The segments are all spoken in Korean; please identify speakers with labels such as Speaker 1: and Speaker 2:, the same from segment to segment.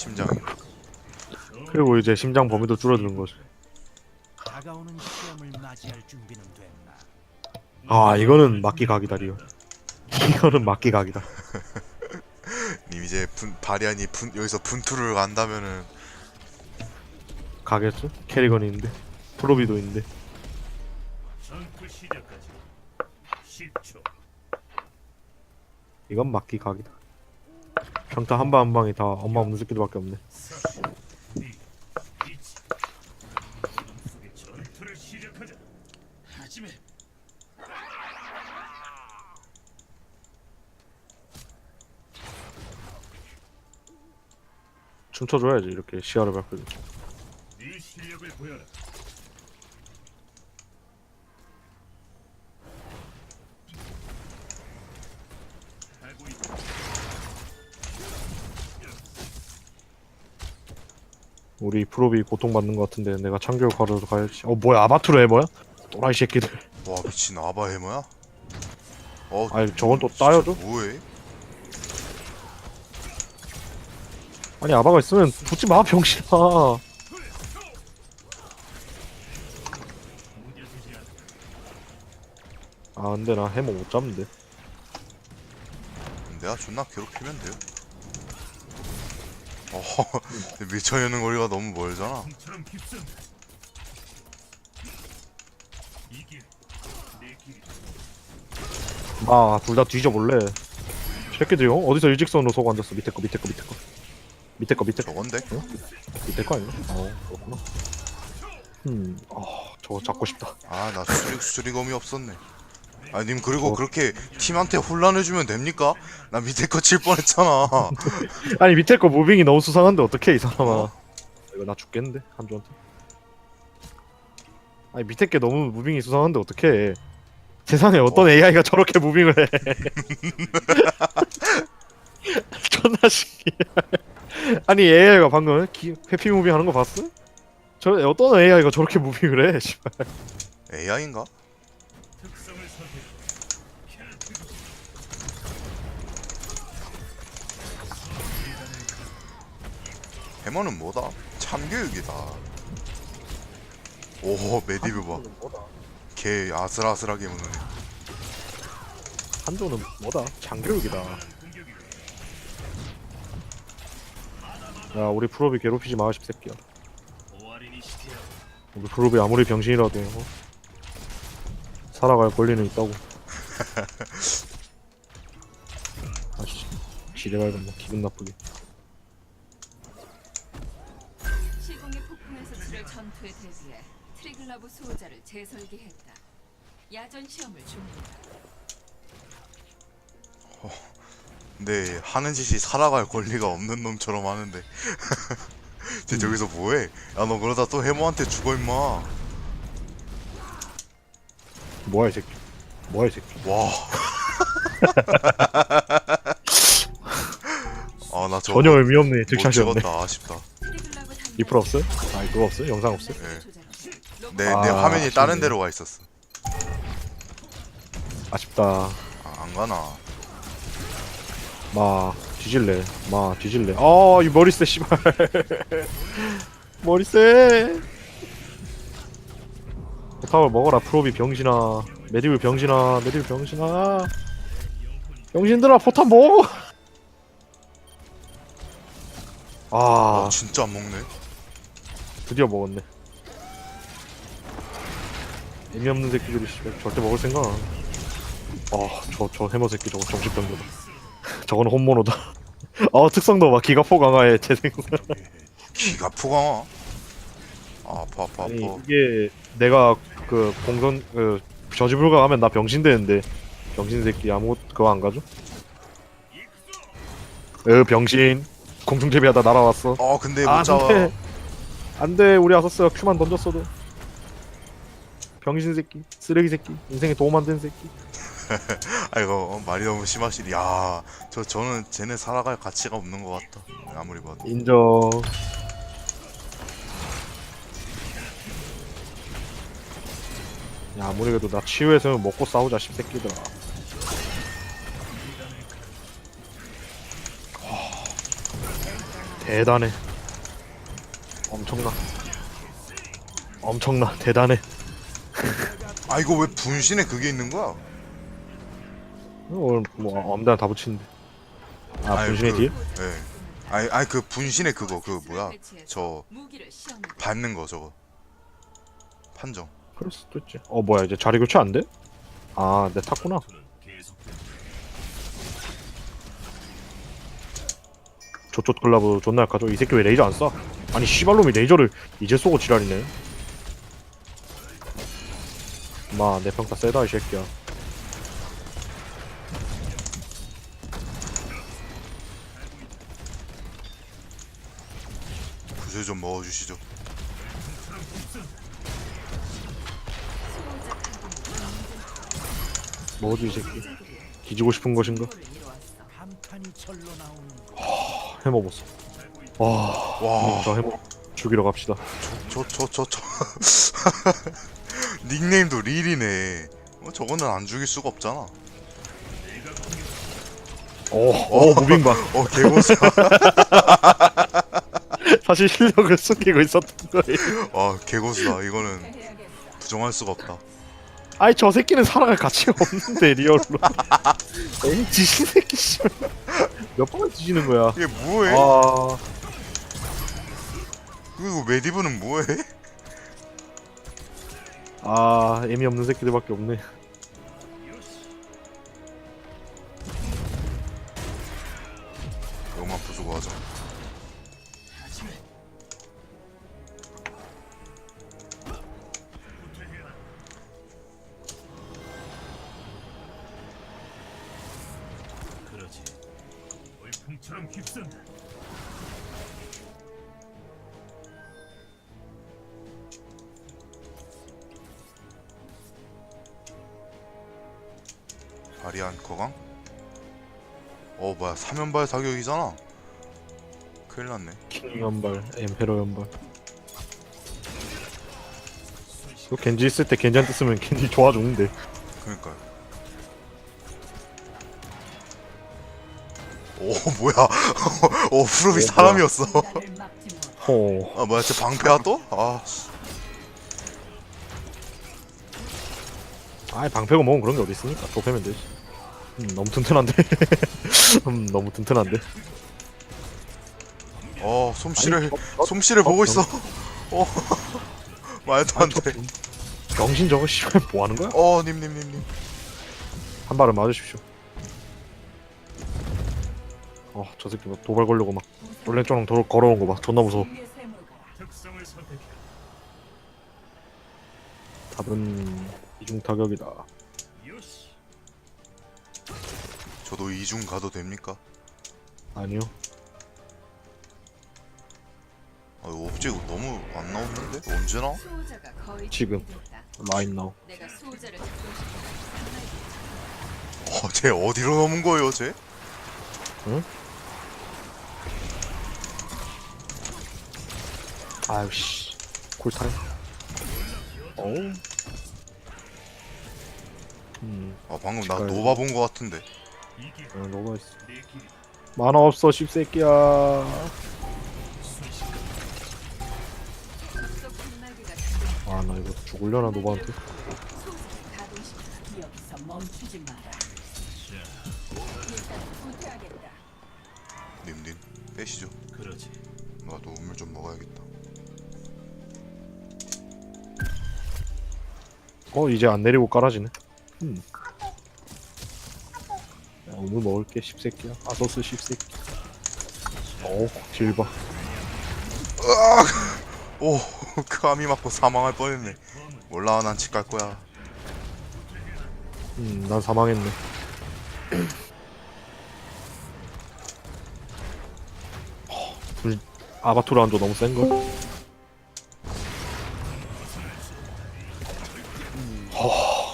Speaker 1: 심장이.
Speaker 2: 그리고 이제 심장 범위도 줄어드는 거지.
Speaker 3: 다가오는 시험을 맞이할 준비는 됐나?
Speaker 2: 아 이거는 막기 각이다 리오. 이거는 막기 각이다.
Speaker 1: 님 이제 분, 바리안이 분, 여기서 분투를 간다면은
Speaker 2: 가겠죠? 캐리건이 있는데 프로비도 있는데
Speaker 4: 전투 시작까지 10초.
Speaker 2: 이건 막기 각이다. 평타 한 방 한 방이 다 엄마 없는 새끼들밖에 없네.
Speaker 4: 4, 2, 1. 속의 전투를 시작하자. 하지메.
Speaker 2: 춤춰줘야지 이렇게 시야를 밝혀줘
Speaker 4: 네 실력을 보여라.
Speaker 2: 우리 프로비 고통받는 것 같은데 내가 참교육 가려서 가야지. 어 뭐야 아바투르 해머야? 또라이 새끼들.
Speaker 1: 와 미친 아바 해머야? 어,
Speaker 2: 아니, 저건 또
Speaker 1: 진짜
Speaker 2: 따여줘?
Speaker 1: 뭐해?
Speaker 2: 아니 아바가 있으면 붙지 마 병신아.
Speaker 4: 아
Speaker 2: 근데 나 해머 못 잡는데.
Speaker 1: 내가 존나 괴롭히면 돼요. 어, 미쳐여는 거리가 너무 멀잖아.
Speaker 4: 길이다.
Speaker 2: 아둘 다 뒤져볼래. 새끼들이 어? 어디서 일직선으로 속 앉았어 밑에 거 밑에 거 밑에 거. 밑에 거 밑에 거
Speaker 1: 저건데?
Speaker 2: 밑에 거 아니야? 어 그렇구나. 음, 아 저거 잡고 싶다.
Speaker 1: 아, 나 수리, 수리검이 없었네. 아, 님 그리고
Speaker 2: 어.
Speaker 1: 그렇게 팀한테 혼란해주면 됩니까? 나 밑에 거 칠 뻔했잖아.
Speaker 2: 아니 밑에 거 무빙이 너무 수상한데 어떡해 이 사람아.
Speaker 1: 어.
Speaker 2: 이거 나 죽겠는데 한조한테. 아니 밑에 게 너무 무빙이 수상한데 어떡해. 세상에 어떤 AI가 저렇게 무빙을 해. 존나 신기해. 아니 AI가 방금 기, 회피 무빙 하는 거 봤어? 저 어떤 AI가 저렇게 무빙을 해? 씨발.
Speaker 1: AI인가?
Speaker 4: 특성을 선택.
Speaker 1: 해머는 뭐다? 참교육이다. 오, 메디브 봐. 개 아슬아슬하게 무는.
Speaker 2: 한조는 뭐다? 장교육이다. 야 우리 프로비 괴롭히지 마, 십새끼야. 우리 프로비 아무리 병신이라도 어? 살아갈 권리는 있다고. 아씨, 지뢰 밟은 뭐 기분 나쁘게.
Speaker 5: 트리글라브 수호자를 재설계했다. 야전 시험을 준비다.
Speaker 1: 근데 하는 짓이 살아갈 권리가 없는 놈처럼 하는데. 쟤 저기서 뭐해? 야, 너 그러다 또 해머한테 죽어, 임마.
Speaker 2: 뭐야 이 새끼. 뭐야 이 새끼.
Speaker 1: 와. 아, 나 저거
Speaker 2: 전혀 의미 없네
Speaker 1: 못
Speaker 2: 득샷이었네.
Speaker 1: 찍었다. 아쉽다.
Speaker 2: 리플 없어요? 아 그거 없어요? 영상 없어요?
Speaker 1: 네.
Speaker 5: 조작한
Speaker 1: 내,
Speaker 2: 아,
Speaker 1: 내 화면이 다른
Speaker 2: 아쉽네.
Speaker 1: 데로 가 있었어.
Speaker 2: 아쉽다.
Speaker 1: 아, 안 가나.
Speaker 2: 마 뒤질래. 마 뒤질래. 아 이 머리 세 씨발. 머리 세. 포탑을 먹어라 프로비 병신아. 메디블 병신아. 메디블 병신아. 병신들아 포탑 먹어. 아
Speaker 1: 아, 진짜 안 먹네.
Speaker 2: 드디어 먹었네. 의미 없는 새끼들이 씨발 절대 먹을 생각. 안 하네. 아, 저, 저 해머 새끼 저거 정신병자다. 저거는 혼모노다. 아, 특성도 막 기가 포 강화해 재생.
Speaker 1: 기가 포강아. 아, 아파, 아파,
Speaker 2: 아니
Speaker 1: 아파.
Speaker 2: 이게 내가 그 공선 그 저지 불가 하면 나 병신 되는데 병신 새끼 아무 그거 안 가죠? 으 병신 공중 제비하다 날아왔어.
Speaker 1: 어, 근데
Speaker 2: 아,
Speaker 1: 못 잡아.
Speaker 2: 안돼. 안돼 우리 아서스가 큐만 던졌어도. 병신 새끼, 쓰레기 새끼, 인생에 도움 안 되는 새끼.
Speaker 1: 아이고, 어, 말이 너무 심하시리. 야, 저, 저는 쟤네 살아갈 가치가 없는 것 같다. 아무리 봐도.
Speaker 2: 인정. 야 아무리 그래도 나 치유해서 먹고 싸우자 십새끼들아. 대단해. 엄청나. 엄청나. 대단해.
Speaker 1: 아 이거 왜 분신에 그게 있는 거야?
Speaker 2: 오늘 뭐 아무데나 다 붙이는데. 아
Speaker 1: 아니,
Speaker 2: 분신의
Speaker 1: 그-? 예. 아니 아니 그 분신의 그거 그 뭐야? 저 받는 거 저거. 판정.
Speaker 2: 그럴 수도 있지. 어 뭐야 이제 자리 교체 안 돼? 아, 내 탔구나. 조쫓 클라브 존나 약하죠. 이 새끼 왜 레이저 안 쏴? 아니 씨발놈이 레이저를 이제 쏘고 지랄이네. 마, 내 평타 세다 이 새끼야.
Speaker 1: 구슬 좀 먹어주시죠.
Speaker 2: 뭐지 이 새끼? 뒤지고 싶은 것인가? 해먹었어. 와,
Speaker 1: 와.
Speaker 2: 저 해먹 죽이러 갑시다.
Speaker 1: 저 저 저 저 닉네임도 릴이네. 어, 저거는 안 죽일 수가 없잖아.
Speaker 2: 오, 오 무빙 봐.
Speaker 1: 어 개고수.
Speaker 2: 사실 실력을 숨기고 있었던 거예요.
Speaker 1: 아 개고수다. 이거는. 부정할 수가 없다.
Speaker 2: 아니 저 새끼는 살아갈 가치가 없는데 리얼로. 에이 지신 새끼 씨발. 몇 번을 뒤지는 거야.
Speaker 1: 이게 뭐해?
Speaker 2: 아,
Speaker 1: 그리고 메디브는 뭐해?
Speaker 2: 아 의미 없는 새끼들밖에 없네.
Speaker 1: 너무 아프고 하자.
Speaker 4: 그러지. 돌풍처럼 휩쓴
Speaker 1: 거강? 어 뭐야 사면발 사격이잖아. 큰일 났네.
Speaker 2: 킹 연발, 엠페로 연발. 그 겐지 있을 때 겐지한테 쓰면 겐지 좋아 죽는데.
Speaker 1: 그니까요. 오 뭐야? 오 프로비
Speaker 2: 오,
Speaker 1: 사람이었어.
Speaker 5: 못.
Speaker 2: 호.
Speaker 1: 아 뭐야 쟤 방패야 또? 아 씨.
Speaker 2: 아이 방패고 뭐는 그런 게 어디 있습니까? 좁혀면 되지. 음 너무 튼튼한데. 음 너무 튼튼한데.
Speaker 1: 어 솜씨를 솜씨를 보고
Speaker 2: 어,
Speaker 1: 있어. 어 말도 안
Speaker 2: 저-
Speaker 1: 돼.
Speaker 2: 병신 저거 씨발 뭐 하는 거야?
Speaker 1: 어 님 님 님님.
Speaker 2: 한 발을 맞으십시오. 어, 저 새끼 막 도발 걸려고 막 쫄랭쫄랭 도로 걸어온 거막 존나 무서워. 답은 이중 타격이다.
Speaker 1: 저도 이중 가도 됩니까?
Speaker 2: 아니요.
Speaker 1: 아 이거 옵제가 너무 안 나오는데 언제
Speaker 5: 거의
Speaker 2: 지금. 라인
Speaker 5: 수호자를 작동시키다.
Speaker 1: 어쟤 어디로 넘은 거예요 쟤?
Speaker 2: 아유 씨. 쿨타임. 어우. 음,
Speaker 1: 아 방금 나. 노바 본 거 같은데.
Speaker 2: 어, 너가 있어. 만화 없어, 씹새끼야. 아, 나 이거 죽을려나 노바한테.
Speaker 5: 수호자를 가동시키다. 여기서 멈추지 마라. 일단 후퇴하겠다.
Speaker 1: 님님 빼시죠.
Speaker 4: 그러지.
Speaker 1: 나도 우물 좀 먹어야겠다.
Speaker 2: 어, 이제 안 내리고 깔아지네. 음. 야, 오늘 먹을게, 씹새끼야. 아서스 씹새끼. 어, 딜봐.
Speaker 1: 오 감이 맞고 사망할 뻔했네. 몰라 난 집 갈 거야.
Speaker 2: 음, 난 사망했네. 허, 불- 아바투르 안조 너무 센걸?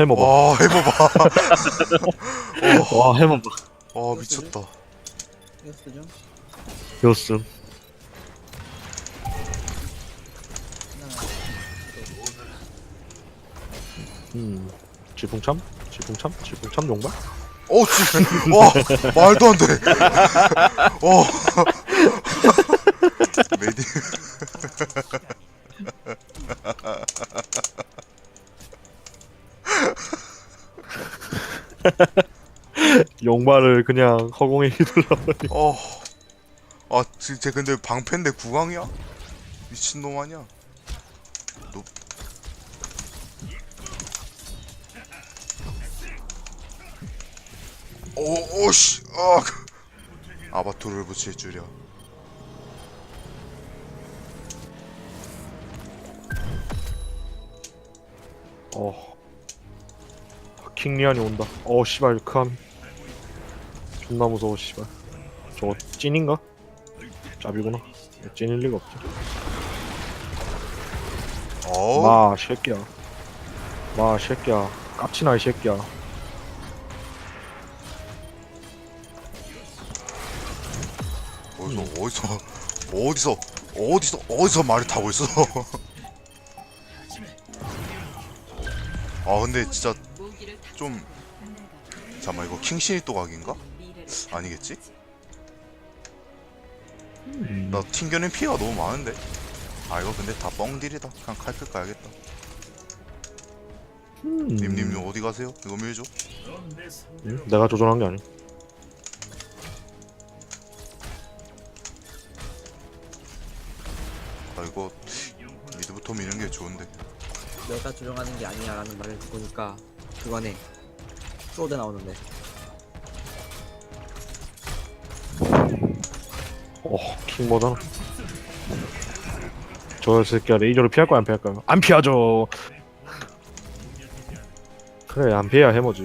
Speaker 2: 해먹어.
Speaker 1: 와 해봐봐.
Speaker 2: 와, 해먹어.
Speaker 1: 아 미쳤다.
Speaker 6: 이거
Speaker 2: 요슨. 음, 질풍참? 질풍참? 질풍참 용발?
Speaker 1: 어 씨. 와 말도 안 돼. 어
Speaker 2: 악마를 그냥 허공에 휘둘러버리
Speaker 1: 어. 아, 진짜 근데 방패인데 구강이야? 미친놈 아니야? 너... 오, 오 씨, 아, 그- 아바토를 붙일 줄이야.
Speaker 2: 어 킹리안이 온다 어 씨발 크함 존나 무서워 씨발. 저거 찐인가? 짭이구나. 찐일 리가 없지.
Speaker 1: 어,
Speaker 2: 마 새끼야. 마 새끼야. 깝치나 이 새끼야.
Speaker 1: 어디서, 어디서, 어디서, 어디서, 어디서 말을 타고 있어? 아, 근데 진짜 좀 잠깐만 이거 킹신이 또 각인가? 아니겠지?
Speaker 2: 음.
Speaker 1: 나 튕겨낸 피해가 너무 많은데 아 이거 근데 다 뻥딜이다 그냥 칼끝 가야겠다
Speaker 2: 음.
Speaker 1: 님님 어디 가세요? 이거 밀죠?
Speaker 2: 응? 내가 조절한 게 아니야
Speaker 1: 아 이거 미드부터 미는 게 좋은데
Speaker 6: 내가 조정하는 게 아니야라는 말을 보니까 그거네 프로드 나오는데
Speaker 2: 어 킹보다는 저 새끼야 레이저를 피할 거야 안 피할 거야? 안 피하죠. 그래 안 피해야 해머지.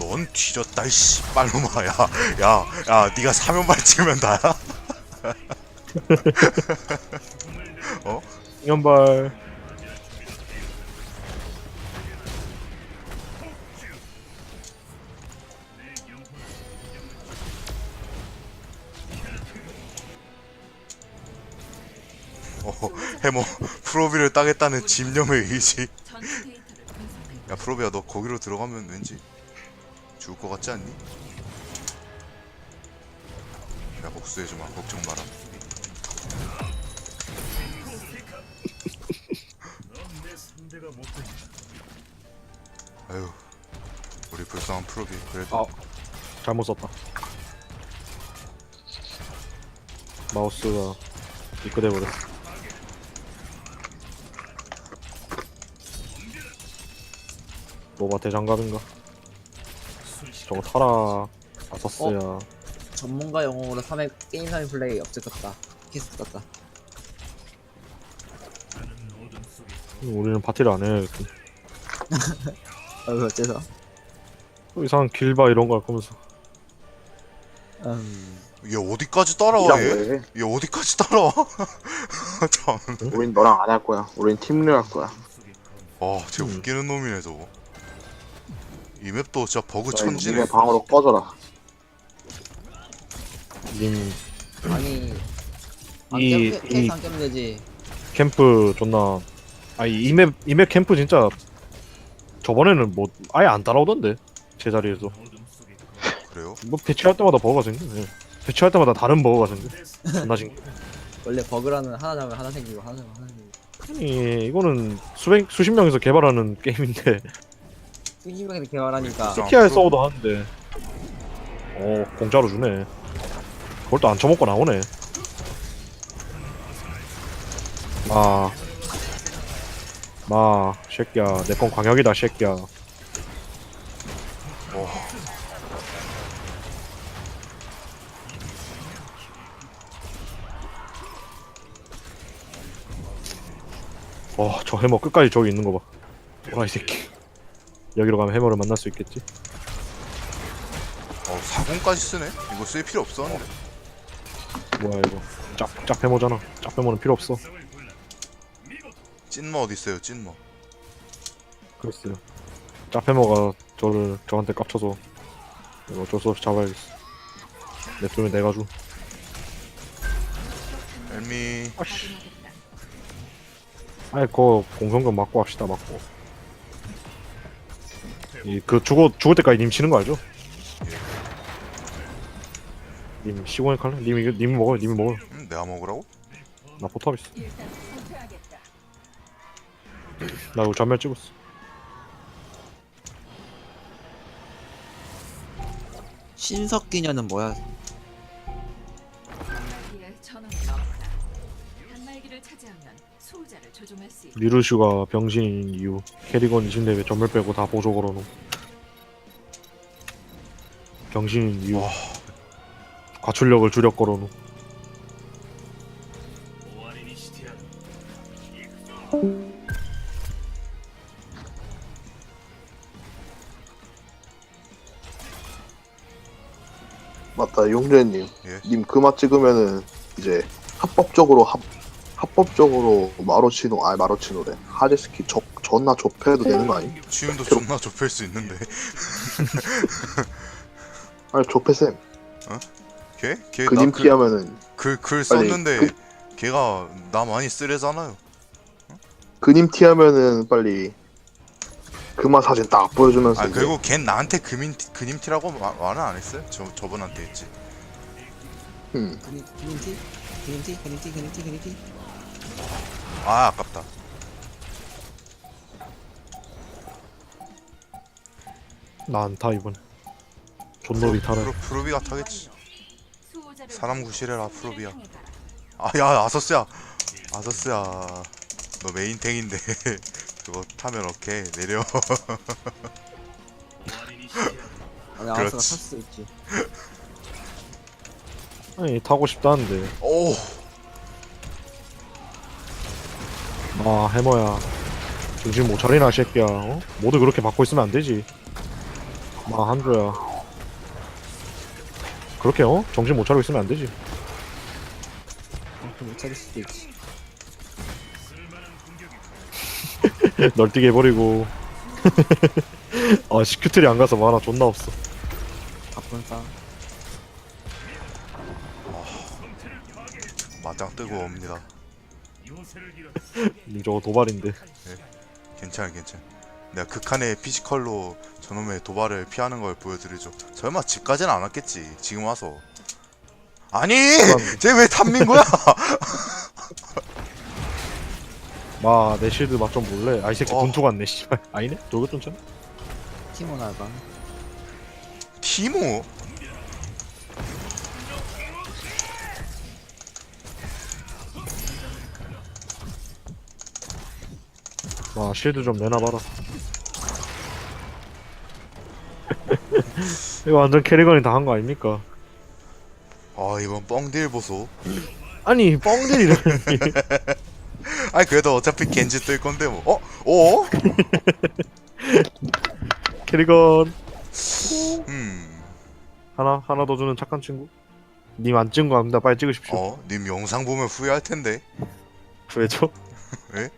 Speaker 1: 넌 뒤졌다 이씨 빨로마 야 야야 네가 사면발 치면 다야?
Speaker 2: 연발
Speaker 1: 해머 프로비를 따겠다는 집념의 의지. 야 프로비야 너 거기로 들어가면 왠지 죽을 것 같지 않니? 야 복수해주마. 걱정 마라. 아유 우리 불쌍한 프로비 그래도.
Speaker 2: 아 잘못 썼다. 마우스가 이끄돼 버렸어 노바 대장갑인가? 저거 타라 아서스야
Speaker 6: 전문가 영웅으로 3회 게임 3회 플레이 키스 떴다
Speaker 4: 어둠 속에
Speaker 2: 우리는 파티를 안 해
Speaker 6: 어 어째서
Speaker 2: 이상한 길바 이런 거 할 거면서
Speaker 6: 음
Speaker 1: 얘 어디까지 따라와 얘?
Speaker 7: 왜 해?
Speaker 1: 얘 어디까지 따라와? 참.
Speaker 7: 우린 너랑 안 할 거야. 우린 팀을 할 거야.
Speaker 1: 아, 쟤
Speaker 2: 음.
Speaker 1: 웃기는 놈이네 저거. 이 맵도 진짜 버그 천지네.
Speaker 7: 방으로 꺼져라.
Speaker 2: 님
Speaker 6: 아니 안
Speaker 2: 이-
Speaker 6: 깨면
Speaker 2: 이-
Speaker 6: 캐- 케이스 안 깨면 되지.
Speaker 2: 캠프 존나 아니 이맵 이맵 캠프 진짜 저번에는 뭐 아예 안 따라오던데 제 자리에서.
Speaker 4: 어둠 속에
Speaker 1: 그래요?
Speaker 2: 뭐 배치할 때마다 버거가 생기네 배치할 때마다 다른 버거가 생겨? 존나 신기
Speaker 6: 원래 버그라는 하나 잡으면 하나 생기고 하나 잡으면 하나 생기고.
Speaker 2: 아니 이거는 수백 수십 명에서 개발하는 게임인데
Speaker 6: 명에서 개발하니까.
Speaker 2: TI 서버도 하는데 어 공짜로 주네 그걸 또안 처먹고 나오네 마, 마, 새끼야, 내 건 광역이다, 새끼야.
Speaker 1: 어.
Speaker 2: 어, 저 해머 끝까지 저기 있는 거 봐. 와이 새끼. 여기로 가면 해머를 만날 수 있겠지?
Speaker 1: 어, 사공까지 쓰네? 이거 쓸 필요 없었는데.
Speaker 2: 뭐야 이거? 짭, 짭 해머잖아. 짭 해머는 필요 없어.
Speaker 1: 찐마 어디 있어요, 찐마?
Speaker 2: 글쎄요. 짭 해머가 저를 저한테 깝쳐서 이거 어쩔 수 없이 잡아야겠어. 냅두면 내가 줘.
Speaker 1: 엘미.
Speaker 2: 아니 그거 공성금 맞고 합시다 맞고. 이 그 죽어 죽을 때까지 님 치는 거 알죠? 님 시공의 칼래? 님 이거 님이 먹어요. 님이 먹어요.
Speaker 1: 음, 내가 먹으라고?
Speaker 2: 나 포탑 있어. 나 이거 전멸 찍었어.
Speaker 6: 신석 기녀는 뭐야?
Speaker 2: 미루슈가 병신인 이유. 캐리건 20레벨 점멸 빼고 다 보조 걸어놓은 병신인 이유. 과출력을 주력
Speaker 4: 걸어놓은
Speaker 7: 맞다 용재님.
Speaker 1: 예?
Speaker 7: 님 그맛 찍으면은 이제 합법적으로 합 합법적으로 마로치노 아 마로치노래 하드스키 적 전나 좁혀도 되는 거 아니?
Speaker 1: 취임도 존나 좁힐 수 있는데
Speaker 7: 아니 좁혀쌤
Speaker 1: 걔? 걔
Speaker 7: 그님
Speaker 1: 나글
Speaker 7: 피하면은
Speaker 1: 글, 글
Speaker 7: 빨리
Speaker 1: 썼는데
Speaker 7: 그-
Speaker 1: 걔가 나 많이 쓰레잖아요
Speaker 7: 그님 티하면은 빨리 그마 사진 딱 보여주면서
Speaker 1: 아
Speaker 7: 이제
Speaker 1: 그리고 걘 나한테 그민, 그님 티라고 마- 말은 안 했어요? 저, 저분한테 했지
Speaker 7: 음,
Speaker 6: 그님 그님티? 그님티? 그님티? 그님티? 그님티?
Speaker 1: 아 아깝다.
Speaker 2: 나 안 타 이번 존노비 타라
Speaker 1: 프로, 프로비가 타겠지. 사람 구실해라, 프로비야. 아야 아서스야. 아서스야. 너 메인탱인데. 그거 타면 오케이. 내려.
Speaker 6: 아니 아스가
Speaker 1: 그렇지,
Speaker 6: 있지.
Speaker 2: 아니 타고 싶다는데.
Speaker 1: 오!
Speaker 2: 아 해머야 정신 못 차리나 새끼야 어? 모두 그렇게 받고 있으면 안 되지 마 한조야 그렇게 어? 정신 못 차리고 있으면 안 되지 어, 그럼
Speaker 6: 못 찾을 수도 있지.
Speaker 2: 널뛰게 해버리고 아 시큐트리 안 가서 만화 존나 없어
Speaker 6: 바쁜 싸.
Speaker 1: 맞짱 뜨고 옵니다.
Speaker 2: 님 저거 도발인데.
Speaker 1: 괜찮아 괜찮아 내가 극한의 피지컬로 저놈의 도발을 피하는 걸 보여드리죠. 설마 집까지는 안 왔겠지 지금 와서. 아니! 쟤 왜 탐민 거야?
Speaker 2: 마내 실드 맛 좀 볼래? 아이 새끼
Speaker 1: 어.
Speaker 2: 분투 같네 씨발. 아니네? 돌고 좀 참?
Speaker 6: 티모나가.
Speaker 1: 티모
Speaker 2: 와 실드 좀 내놔봐라 이거 완전 캐리건이 다 한 거 아닙니까?
Speaker 1: 아 이번 뻥딜 보소
Speaker 2: 아니 뻥들이래
Speaker 1: 아니 그래도 어차피 겐지 뜰 건데 뭐 어? 어?
Speaker 2: 캐리건
Speaker 1: 음
Speaker 2: 하나 하나 더 주는 착한 친구 님 안 찍은 거 합니다 빨리 찍으십시오
Speaker 1: 어? 님 영상 보면 후회할 텐데
Speaker 2: 왜죠?
Speaker 1: 왜?